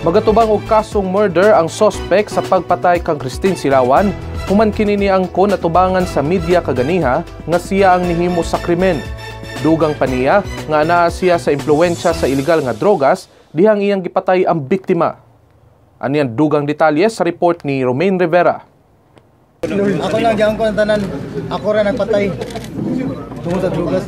Magatubang og kasong murder ang suspect sa pagpatay kang Christine Silawan human kini ni angkon atubangan sa media kaganiha nga siya ang nihimo sa krimen. Dugang pa niya nga anaa siya sa impluwensya sa ilegal nga drogas dihang iyang gipatay ang biktima. Aniyan dugang detalye sa report ni Romain Rivera. Ako lang diyan ko tanan. Ako ra nagpatay. Tungod sa drugs.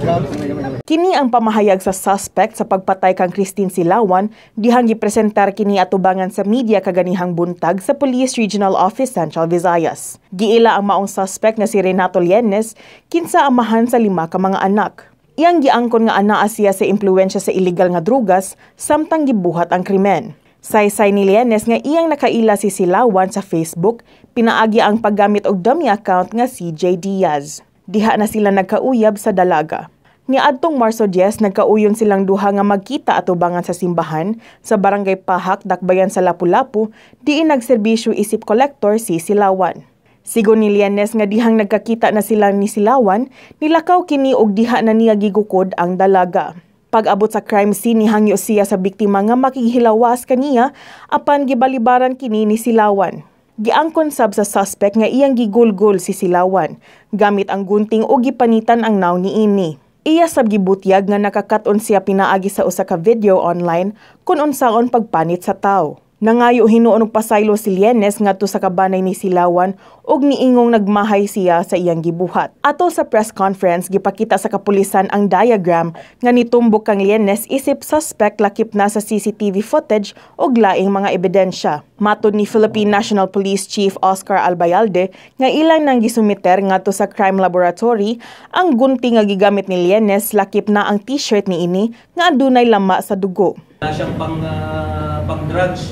Kini ang pamahayag sa suspect sa pagpatay kang Christine Silawan dihang gipresentar kini atubangan sa media kaganihang buntag sa Police Regional Office Central Visayas. Giila ang maong suspect na si Renato Lienes kinsa amahan sa lima ka mga anak. Iyang giangkon nga anaa siya sa impluwensya sa illegal nga drugas samtang gibuhat ang krimen. Saysay ni Lienes nga iyang nakaila si Silawan sa Facebook, pinaagi ang paggamit og dummy account nga CJ Diaz. Diha na sila nagkauyab sa dalaga. Ni adtong Marso 10, nagkauyon silang duha nga magkita atubangan sa simbahan sa Barangay Pahak, Dakbayan sa Lapu-Lapu, diin nagserbisyo isip kolektor si Silawan. Sigon ni Lianes nga dihang nagkakita na sila ni Silawan, nilakaw kini og diha na niya gigukod ang dalaga. Pag-abot sa crime scene nihangyo siya sa biktima nga makighilawas kaniya apan gibalibaran kini ni Silawan. Giangkon sab sa suspect nga iyang gigulgol si Silawan gamit ang gunting o gipanitan ang naw ni ini. Iya sab gibutyag nga nakakaton siya pinaagi sa usa ka video online kung unsaon pagpanit sa tawo. Nangayo hinuon og pasaylo si Lienes ngadto sa kabanay ni Silawan ug niingong nagmahay siya sa iyang gibuhat. Ato sa press conference gipakita sa kapulisan ang diagram nga nitumbok kang Lienes isip suspect lakip na sa CCTV footage ug laing mga ebidensya. Matod ni Philippine National Police Chief Oscar Albayalde nga ilang nang gisumiter ngadto sa crime laboratory ang gunting nga gigamit ni Lienes lakip na ang t-shirt ni ini nga adunay lama sa dugo. Wala siyang pang, ah, pang drugs,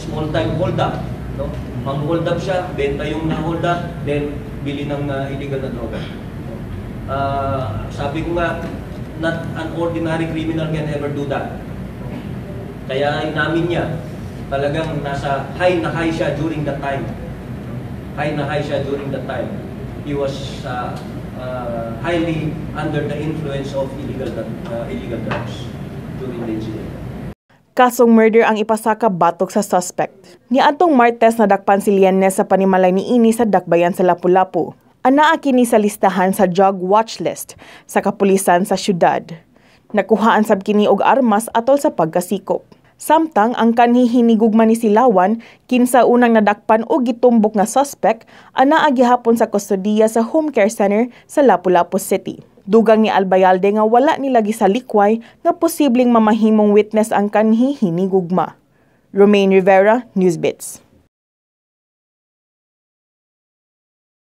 small time hold up. No? Pang hold up siya, benta yung na hold up, then bili ng ah, illegal na droga. No? Ah, sabi ko nga, not an ordinary criminal can ever do that. Kaya inamin niya, talagang nasa high na high siya during that time. High na high siya during that time. He was uh, uh, highly under the influence of illegal uh, illegal drugs during the incident. Kasong murder ang ipasaka batok sa suspect. Ni atong Martes nadakpan si Lienes sa panimalay ni ini sa dakbayan sa Lapu-Lapu. Anaa kini sa listahan sa drug watch list sa kapulisan sa syudad. Nakuhaan sab kini og armas atol sa pagkasikop. Samtang ang kanhi hinigugma ni Silawan kinsa unang nadakpan og gitumbok nga suspect anaa gihapon sa kustodiya sa home care center sa Lapu-Lapu City. Dugang ni Albayalde nga wala nila gisalikway nga posibleng mamahimong witness ang kanhi hinigugma. Romaine Rivera, Newsbits.